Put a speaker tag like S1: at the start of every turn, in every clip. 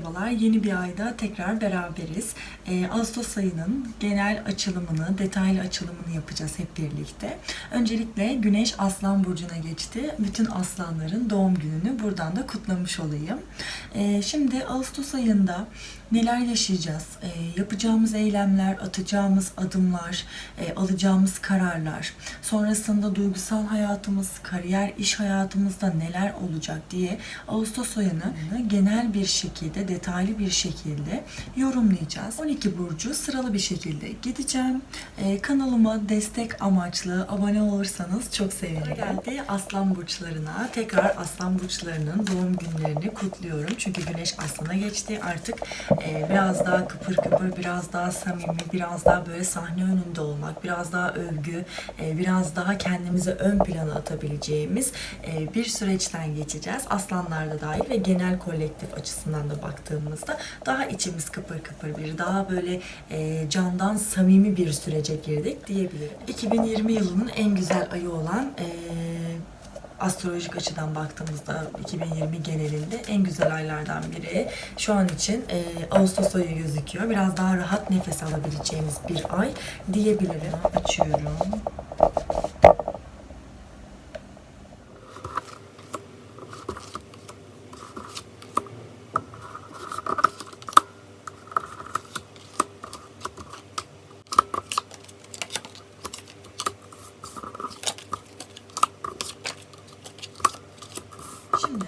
S1: Merhabalar, yeni bir ayda tekrar beraberiz. Ee, Ağustos ayının genel açılımını, detaylı açılımını yapacağız hep birlikte. Öncelikle Güneş Aslan Burcu'na geçti. Bütün aslanların doğum gününü buradan da kutlamış olayım. Ee, şimdi Ağustos ayında neler yaşayacağız? Ee, yapacağımız eylemler, atacağımız adımlar, e, alacağımız kararlar, sonrasında duygusal hayatımız, kariyer, iş hayatımızda neler olacak diye Ağustos ayını genel bir şekilde, detaylı bir şekilde yorumlayacağız. 12 burcu sıralı bir şekilde gideceğim. Ee, kanalıma destek amaçlı abone olursanız çok sevinirim. Geldi Aslan burçlarına. Tekrar Aslan burçlarının doğum günlerini kutluyorum. Çünkü Güneş Aslan'a geçti. Artık e, biraz daha kıpır kıpır, biraz daha samimi, biraz daha böyle sahne önünde olmak, biraz daha övgü, e, biraz daha kendimizi ön plana atabileceğimiz e, bir süreçten geçeceğiz. Aslanlar da dahil ve genel kolektif açısından da baktığımızda daha içimiz kıpır kıpır bir, daha böyle e, candan samimi bir sürece girdik diyebilirim. 2020 yılının en güzel ayı olan e, astrolojik açıdan baktığımızda 2020 genelinde en güzel aylardan biri. Şu an için e, Ağustos ayı gözüküyor. Biraz daha rahat nefes alabileceğimiz bir ay diyebilirim. Açıyorum. Şimdi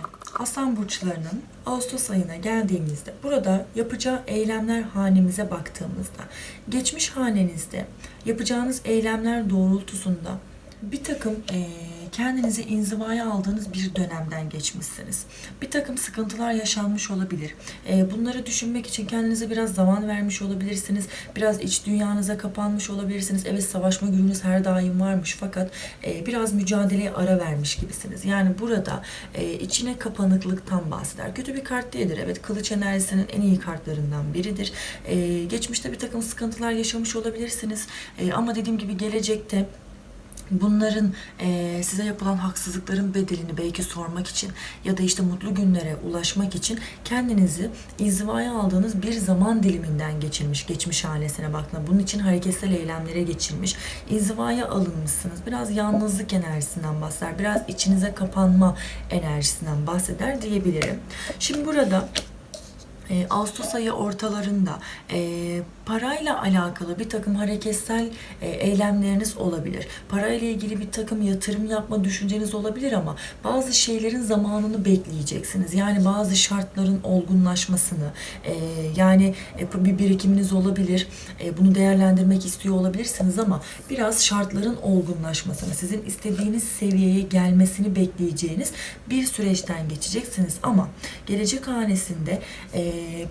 S1: Aslan burçlarının Ağustos ayına geldiğimizde burada yapacağı eylemler hanemize baktığımızda geçmiş hanenizde yapacağınız eylemler doğrultusunda bir takım eee, kendinizi inzivaya aldığınız bir dönemden geçmişsiniz. Bir takım sıkıntılar yaşanmış olabilir. Eee, bunları düşünmek için kendinize biraz zaman vermiş olabilirsiniz. Biraz iç dünyanıza kapanmış olabilirsiniz. Evet savaşma gücünüz her daim varmış fakat eee, biraz mücadeleye ara vermiş gibisiniz. Yani burada eee, içine kapanıklıktan bahseder. Kötü bir kart değildir. Evet kılıç enerjisinin en iyi kartlarından biridir. Eee, geçmişte bir takım sıkıntılar yaşamış olabilirsiniz. Ama dediğim gibi gelecekte bunların eee, size yapılan haksızlıkların bedelini belki sormak için ya da işte mutlu günlere ulaşmak için kendinizi inzivaya aldığınız bir zaman diliminden geçirmiş, geçmiş hanesine baktığında bunun için hareketsel eylemlere geçirmiş, inzivaya alınmışsınız. Biraz yalnızlık enerjisinden bahseder, biraz içinize kapanma enerjisinden bahseder diyebilirim. Şimdi burada e, Ağustos ayı ortalarında e, parayla alakalı bir takım hareketsel e, eylemleriniz olabilir. Parayla ilgili bir takım yatırım yapma düşünceniz olabilir ama bazı şeylerin zamanını bekleyeceksiniz. Yani bazı şartların olgunlaşmasını, e, yani e, bir birikiminiz olabilir. Bunu değerlendirmek istiyor olabilirsiniz ama biraz şartların olgunlaşmasını, sizin istediğiniz seviyeye gelmesini bekleyeceğiniz bir süreçten geçeceksiniz ama gelecek hanesinde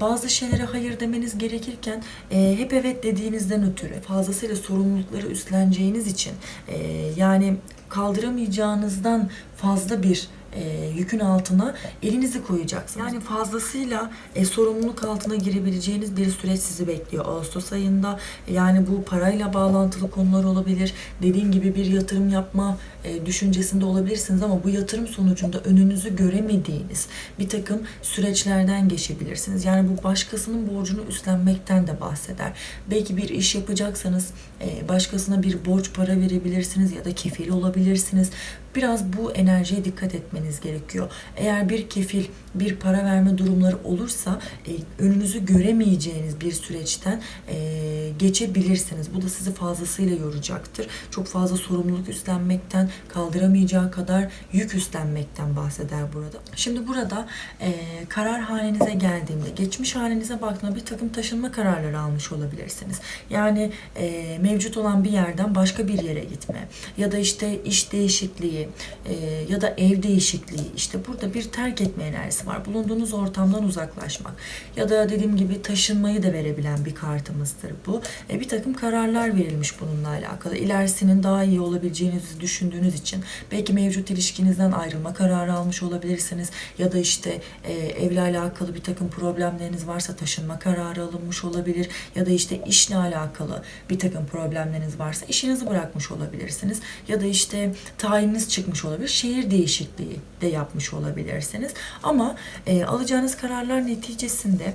S1: bazı şeylere hayır demeniz gerekirken e, hep evet dediğinizden ötürü fazlasıyla sorumlulukları üstleneceğiniz için e, yani kaldıramayacağınızdan fazla bir e, yükün altına elinizi koyacaksınız. Yani fazlasıyla e, sorumluluk altına girebileceğiniz bir süreç sizi bekliyor Ağustos ayında. Yani bu parayla bağlantılı konular olabilir. Dediğim gibi bir yatırım yapma e, düşüncesinde olabilirsiniz ama bu yatırım sonucunda önünüzü göremediğiniz bir takım süreçlerden geçebilirsiniz. Yani bu başkasının borcunu üstlenmekten de bahseder. Belki bir iş yapacaksanız e, başkasına bir borç para verebilirsiniz ya da kefil olabilirsiniz. Biraz bu enerjiye dikkat etmeniz gerekiyor. Eğer bir kefil, bir para verme durumları olursa e, önünüzü göremeyeceğiniz bir süreçten e, geçebilirsiniz. Bu da sizi fazlasıyla yoracaktır. Çok fazla sorumluluk üstlenmekten, kaldıramayacağı kadar yük üstlenmekten bahseder burada. Şimdi burada e, karar hanenize geldiğimde, geçmiş hanenize baktığında bir takım taşınma kararları almış olabilirsiniz. Yani e, mevcut olan bir yerden başka bir yere gitme ya da işte iş değişikliği e, ya da ev değişikliği işte burada bir terk etme enerjisi var. Bulunduğunuz ortamdan uzaklaşmak ya da dediğim gibi taşınmayı da verebilen bir kartımızdır bu. E, bir takım kararlar verilmiş bununla alakalı. İlerisinin daha iyi olabileceğinizi düşündüğünüz için belki mevcut ilişkinizden ayrılma kararı almış olabilirsiniz ya da işte e, evle alakalı bir takım problemleriniz varsa taşınma kararı alınmış olabilir ya da işte işle alakalı bir takım problemleriniz varsa işinizi bırakmış olabilirsiniz ya da işte tayininiz çıkmış olabilir. Şehir değişikliği de yapmış olabilirsiniz. Ama e, alacağınız kararlar neticesinde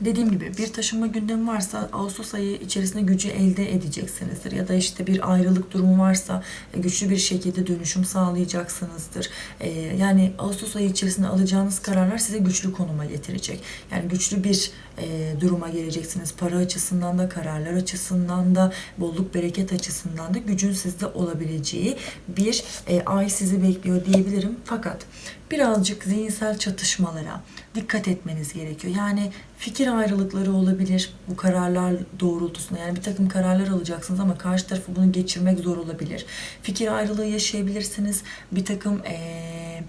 S1: Dediğim gibi bir taşınma gündemi varsa Ağustos ayı içerisinde gücü elde edeceksinizdir. Ya da işte bir ayrılık durumu varsa e, güçlü bir şekilde dönüşüm sağlayacaksınızdır. E, Yani Ağustos ayı içerisinde alacağınız kararlar size güçlü konuma getirecek. Yani güçlü bir e, duruma geleceksiniz. Para açısından da, kararlar açısından da, bolluk bereket açısından da gücün sizde olabileceği bir ay sizi bekliyor diyebilirim. Fakat birazcık zihinsel çatışmalara dikkat etmeniz gerekiyor. Yani fikir ayrılıkları olabilir bu kararlar doğrultusunda. Yani bir takım kararlar alacaksınız ama karşı tarafı bunu geçirmek zor olabilir. Fikir ayrılığı yaşayabilirsiniz. Bir takım eee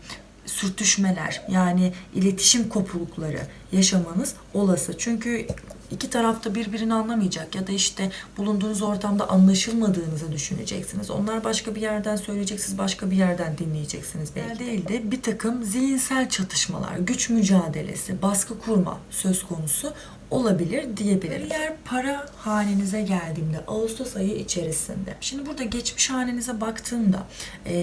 S1: sürtüşmeler yani iletişim kopuklukları yaşamanız olası. Çünkü iki tarafta birbirini anlamayacak ya da işte bulunduğunuz ortamda anlaşılmadığınızı düşüneceksiniz. Onlar başka bir yerden söyleyecek, siz başka bir yerden dinleyeceksiniz belki. Değil de bir takım zihinsel çatışmalar, güç mücadelesi, baskı kurma söz konusu olabilir diyebilirim. Diğer para hanenize geldiğimde Ağustos ayı içerisinde. Şimdi burada geçmiş hanenize baktığımda e,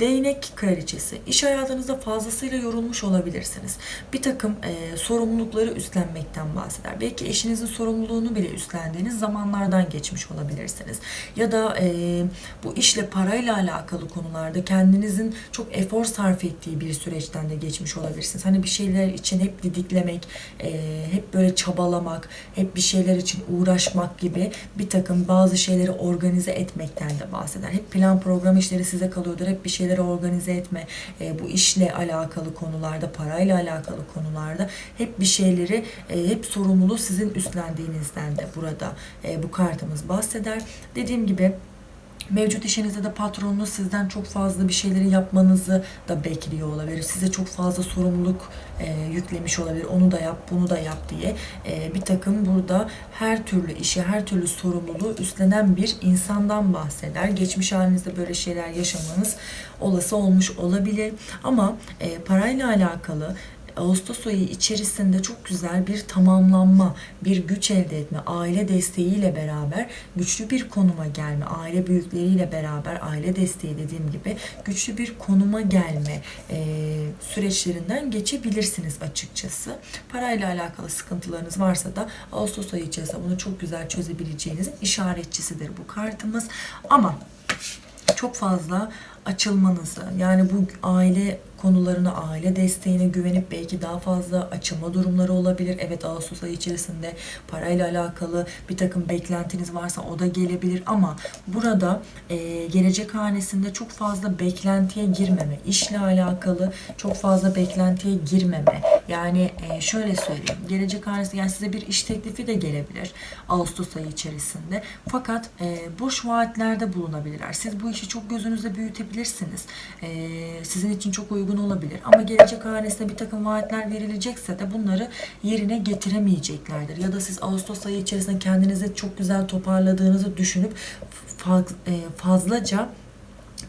S1: değnek kraliçesi iş hayatınızda fazlasıyla yorulmuş olabilirsiniz. Bir takım e, sorumlulukları üstlenmekten bahseder. Belki eşinizin sorumluluğunu bile üstlendiğiniz zamanlardan geçmiş olabilirsiniz. Ya da e, bu işle parayla alakalı konularda kendinizin çok efor sarf ettiği bir süreçten de geçmiş olabilirsiniz. Hani bir şeyler için hep didiklemek, e, hep böyle çabalamak, hep bir şeyler için uğraşmak gibi bir takım bazı şeyleri organize etmekten de bahseder. Hep plan program işleri size kalıyordur. Hep bir şeyleri organize etme, e, bu işle alakalı konularda, parayla alakalı konularda hep bir şeyleri, e, hep sorumluluğu sizin üstlendiğinizden de burada e, bu kartımız bahseder. Dediğim gibi Mevcut işinizde de patronunuz sizden çok fazla bir şeyleri yapmanızı da bekliyor olabilir. Size çok fazla sorumluluk e, yüklemiş olabilir. Onu da yap, bunu da yap diye. E, bir takım burada her türlü işi, her türlü sorumluluğu üstlenen bir insandan bahseder. Geçmiş halinizde böyle şeyler yaşamanız olası olmuş olabilir. Ama e, parayla alakalı Ağustos ayı içerisinde çok güzel bir tamamlanma, bir güç elde etme, aile desteğiyle beraber güçlü bir konuma gelme, aile büyükleriyle beraber aile desteği dediğim gibi güçlü bir konuma gelme e, süreçlerinden geçebilirsiniz açıkçası. Parayla alakalı sıkıntılarınız varsa da Ağustos ayı içerisinde bunu çok güzel çözebileceğinizin işaretçisidir bu kartımız. Ama çok fazla açılmanızı yani bu aile konularına, aile desteğine güvenip belki daha fazla açılma durumları olabilir. Evet Ağustos ayı içerisinde parayla alakalı bir takım beklentiniz varsa o da gelebilir ama burada e, gelecek hanesinde çok fazla beklentiye girmeme, işle alakalı çok fazla beklentiye girmeme. Yani e, şöyle söyleyeyim, gelecek hanesinde yani size bir iş teklifi de gelebilir Ağustos ayı içerisinde. Fakat e, boş vaatlerde bulunabilirler. Siz bu işi çok gözünüzde büyütebilirsiniz. E, sizin için çok uygun olabilir. Ama gelecek hanesinde bir takım vaatler verilecekse de bunları yerine getiremeyeceklerdir. Ya da siz Ağustos ayı içerisinde kendinizi çok güzel toparladığınızı düşünüp e, fazlaca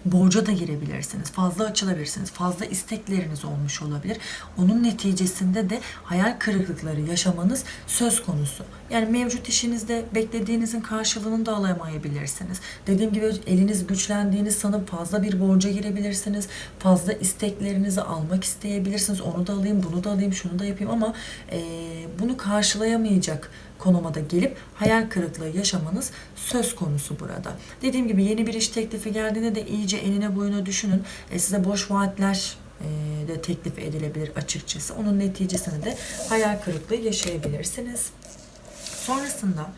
S1: borca da girebilirsiniz. Fazla açılabilirsiniz. Fazla istekleriniz olmuş olabilir. Onun neticesinde de hayal kırıklıkları yaşamanız söz konusu. Yani mevcut işinizde beklediğinizin karşılığını da alamayabilirsiniz. Dediğim gibi eliniz güçlendiğini sanıp fazla bir borca girebilirsiniz. Fazla isteklerinizi almak isteyebilirsiniz. Onu da alayım, bunu da alayım, şunu da yapayım ama eee, bunu karşılayamayacak konuma da gelip hayal kırıklığı yaşamanız söz konusu burada. Dediğim gibi yeni bir iş teklifi geldiğinde de iyice enine boyuna düşünün. E, size boş vaatler e, de teklif edilebilir açıkçası. Onun neticesinde de hayal kırıklığı yaşayabilirsiniz. Sonrasında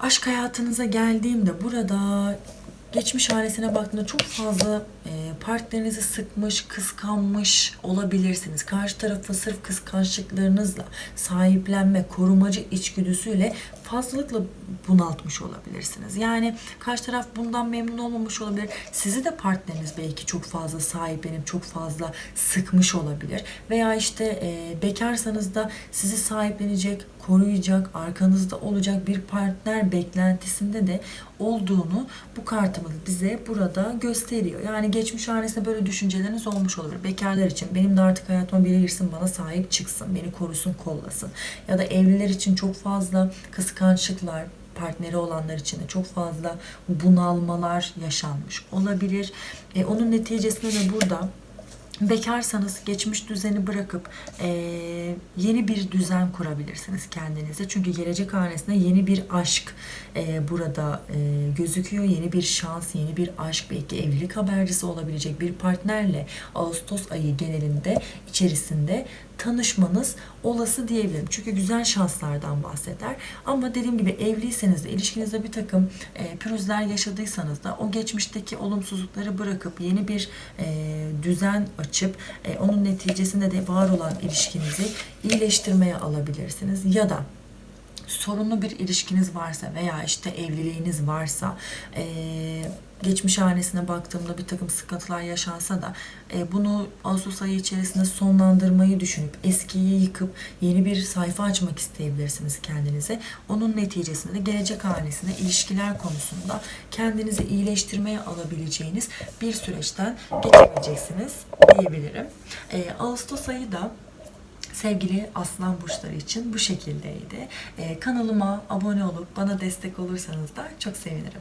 S1: aşk hayatınıza geldiğimde burada geçmiş hanesine baktığımda çok fazla partnerinizi sıkmış, kıskanmış olabilirsiniz. Karşı tarafı sırf kıskançlıklarınızla, sahiplenme, korumacı içgüdüsüyle fazlalıkla bunaltmış olabilirsiniz. Yani karşı taraf bundan memnun olmamış olabilir. Sizi de partneriniz belki çok fazla sahiplenip çok fazla sıkmış olabilir. Veya işte e, bekarsanız da sizi sahiplenecek, koruyacak, arkanızda olacak bir partner beklentisinde de olduğunu bu kartımız bize burada gösteriyor. Yani geçmiş hanesinde böyle düşünceleriniz olmuş olabilir. Bekarlar için benim de artık hayatıma biri girsin bana sahip çıksın, beni korusun, kollasın. Ya da evliler için çok fazla kıskançlıklar, partneri olanlar için de çok fazla bunalmalar yaşanmış olabilir. E, onun neticesinde de burada Bekarsanız geçmiş düzeni bırakıp eee, yeni bir düzen kurabilirsiniz kendinize. Çünkü gelecek hanesinde yeni bir aşk eee, burada eee, gözüküyor. Yeni bir şans, yeni bir aşk, belki evlilik habercisi olabilecek bir partnerle Ağustos ayı genelinde içerisinde tanışmanız olası diyebilirim. Çünkü güzel şanslardan bahseder. Ama dediğim gibi evliyseniz de ilişkinizde bir takım e, pürüzler yaşadıysanız da o geçmişteki olumsuzlukları bırakıp yeni bir e, düzen açıp e, onun neticesinde de var olan ilişkinizi iyileştirmeye alabilirsiniz. Ya da sorunlu bir ilişkiniz varsa veya işte evliliğiniz varsa eee, geçmiş hanesine baktığımda bir takım sıkıntılar yaşansa da e, bunu Ağustos ayı içerisinde sonlandırmayı düşünüp eskiyi yıkıp yeni bir sayfa açmak isteyebilirsiniz kendinize. Onun neticesinde de gelecek hanesinde ilişkiler konusunda kendinizi iyileştirmeye alabileceğiniz bir süreçten geçebileceksiniz diyebilirim. E, Ağustos ayı da Sevgili aslan burçları için bu şekildeydi. Ee, kanalıma abone olup bana destek olursanız da çok sevinirim.